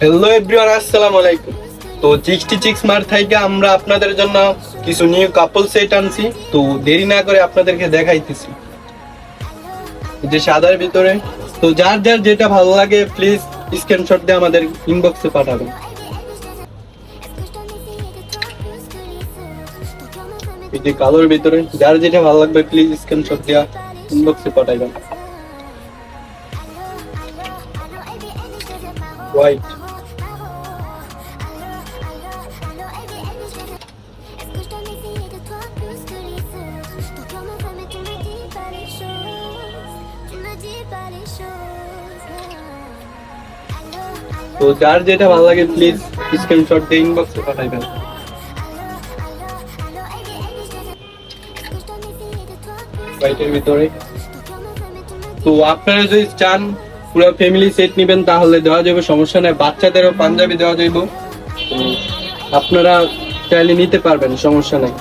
Hello everyone আসসালামু আলাইকুম তো জিক্সটি চিক্স মার থেকে আমরা আপনাদের জন্য কিছু নিউ কাপল সেট আনছি। তো দেরি না করে আপনাদেরকে দেখাইতেছি। যে সাদার ভিতরে, তো যার যার যেটা ভালো লাগে প্লিজ স্ক্রিনশট দিয়ে আমাদের ইনবক্সে পাঠাবেন। যে কালোর ভিতরে, যার যেটা ভালো লাগবে প্লিজ স্ক্রিনশট দিয়ে ইনবক্সে পাঠাবেন। হোয়াইট তো যার যেটা ভালো লাগে প্লিজ স্ক্রিনশট দিয়ে ইনবক্সে পাঠাবেন হোয়াইটের ভিতরে। তো আপনারা যদি চান পুরো ফ্যামিলি সেট নেবেন, তাহলে দেওয়া যাবে, সমস্যা নেই। বাচ্চাদেরও পাঞ্জাবি দেওয়া যাইব। তো আপনারা চাইলে নিতে পারবেন, সমস্যা নেই।